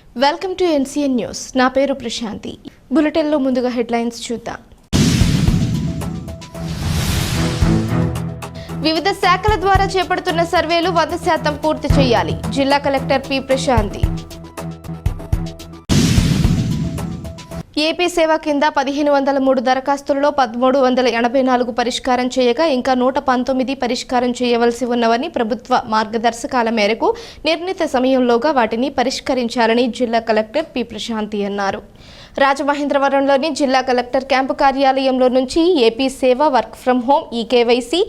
Welcome to NCN news. నా పేరు ప్రశాంతి. బులెటిన్లో ముందుగా హెడ్లైన్స్ చూద్దాం. వివిధ శాఖల ద్వారా చేపడుతున్న సర్వేలు వంద శాతం పూర్తి చేయాలి. జిల్లా కలెక్టర్ పి ప్రశాంతి. ఏపీ సేవ కింద పదిహేను వందల మూడు దరఖాస్తులలో పదమూడు వందల ఎనభై నాలుగు పరిష్కారం చేయగా ఇంకా నూట పంతొమ్మిది పరిష్కారం చేయవలసి ఉన్నవని ప్రభుత్వ మార్గదర్శకాల మేరకు నిర్ణీత సమయంలోగా వాటిని పరిష్కరించాలని జిల్లా కలెక్టర్ పి. ప్రశాంతి అన్నారు. రాజమహేంద్రవరంలోని జిల్లా కలెక్టర్ క్యాంపు కార్యాలయంలో నుంచి AP Seva work from home e KYC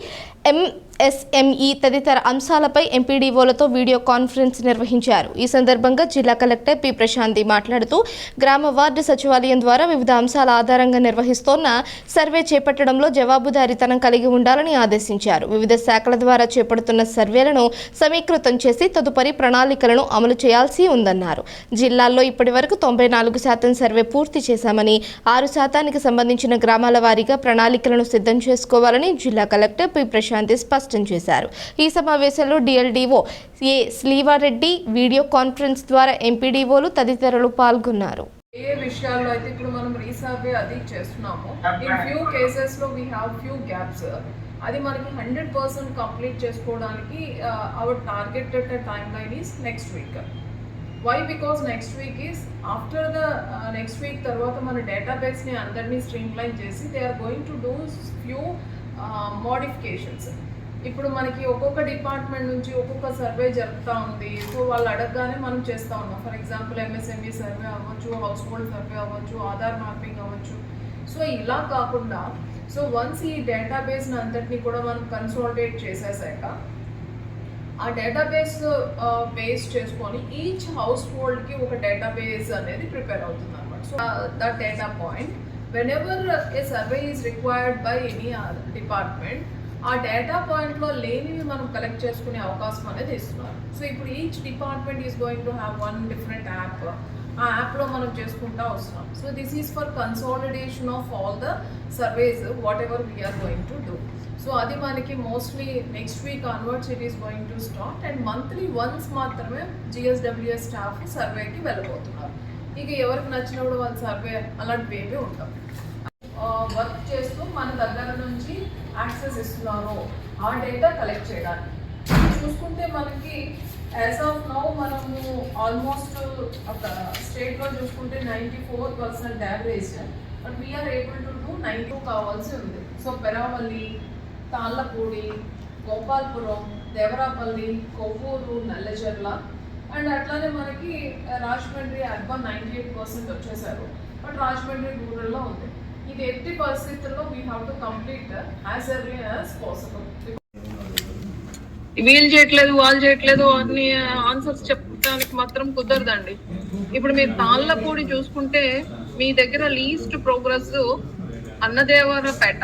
MSME తదితర అంశాలపై ఎంపీడీఓలతో వీడియో కాన్ఫరెన్స్ నిర్వహించారు. ఈ సందర్భంగా జిల్లా కలెక్టర్ పి ప్రశాంతి మాట్లాడుతూ గ్రామ వార్డు సచివాలయం ద్వారా వివిధ అంశాల ఆధారంగా నిర్వహిస్తోన్న సర్వే చేపట్టడంలో జవాబుదారీతనం కలిగి ఉండాలని ఆదేశించారు. వివిధ శాఖల ద్వారా చేపడుతున్న సర్వేలను సమీకృతం చేసి తదుపరి ప్రణాళికలను అమలు చేయాల్సి ఉందన్నారు. జిల్లాల్లో ఇప్పటివరకు తొంభై నాలుగు శాతం సర్వే పూర్తి చేశామని ఆరు శాతానికి సంబంధించిన గ్రామాల వారీగా ప్రణాళికలను సిద్ధం చేసుకోవాలని జిల్లా కలెక్టర్ పి ప్రశాంత్ స్పష్టం చేశారు. ఈ సమావేశంలో డిఎల్డీఓ ఏ శ్రీవారెడ్డి వీడియో కాన్ఫరెన్స్ ద్వారా ఎంపీడీఓలు తదితరులు పాల్గొన్నారు. ఏ విషయాల్లో అయితే ఇప్పుడు మనం రీసర్వే అది చేస్తున్నాము ఇన్ ఫ్యూ కేసెస్లో వీ హ్యావ్ ఫ్యూ గ్యాప్స్ అది మనకి హండ్రెడ్ పర్సెంట్ కంప్లీట్ చేసుకోవడానికి our targeted timeline is next week why because next week is after the next week తర్వాత మన డేటాబేస్ని అందరినీ స్ట్రీమ్ లైన్ చేసి they are going to do few modifications ఇప్పుడు మనకి ఒక్కొక్క డిపార్ట్మెంట్ నుంచి ఒక్కొక్క సర్వే జరుగుతూ ఉంది. సో వాళ్ళు అడగగానే మనం చేస్తూ ఉన్నాం. ఫర్ ఎగ్జాంపుల్ ఎంఎస్ఎంఈ సర్వే అవ్వచ్చు హౌస్ హోల్డ్ సర్వే అవ్వచ్చు ఆధార్ మ్యాపింగ్ అవ్వచ్చు. సో ఇలా కాకుండా సో వన్స్ ఈ డేటాబేస్ని అంతటిని కూడా మనం కన్సాలిడేట్ చేసేసాక ఆ డేటాబేస్ బేస్ చేసుకొని ఈచ్ హౌస్ హోల్డ్కి ఒక డేటాబేస్ అనేది ప్రిపేర్ అవుతుంది అనమాట so the data point when a survey is required by any department ఆ డేటా పాయింట్లో లేనివి మనం కలెక్ట్ చేసుకునే అవకాశం అనేది ఇస్తున్నారు. సో ఇప్పుడు each department is going to have one different app ఆ యాప్లో మనం చేసుకుంటా వస్తున్నాం. So this is for consolidation of all the surveys whatever we're going to do so అది మనకి mostly next week onwards it is going to start and monthly once మాత్రమే GSWS staff సర్వేకి వెళ్ళబోతున్నారు. ఇక ఎవరికి నచ్చినప్పుడు వాళ్ళు సర్వే అలాంటివి ఏమీ ఉంటాం వర్క్ చేస్తూ మన దగ్గర నుంచి యాక్సెస్ ఇస్తున్నారు ఆ డేటా కలెక్ట్ చేయడానికి. చూసుకుంటే మనకి యాజ్ ఆఫ్ నౌ మనము ఆల్మోస్ట్ ఒక స్టేట్లో చూసుకుంటే ninety four percent average but we're able to do nine two కావాల్సి ఉంది. సో పెరావల్లి తాళ్ళపూడి గోపాల్పురం దేవరాపల్లి కొవ్వూరు నల్లజర్ల అండ్ అట్లానే మనకి Rajahmundry urban ninety eight percent వచ్చేసారు. బట్ రాజమండ్రి రూరల్లో ఉంది. ఇది ఎట్టి పరిస్థితుల్లో we have to complete as early as possible వీలు చేయట్లేదు వాళ్ళు చేయట్లేదు అన్ని ఆన్సర్స్ చెప్పడానికి మాత్రం కుదరదండి. ఇప్పుడు మీరు తాళ్ళపూడి చూసుకుంటే మీ దగ్గర లీస్ట్ ప్రోగ్రెస్ అన్నదేవరపేట.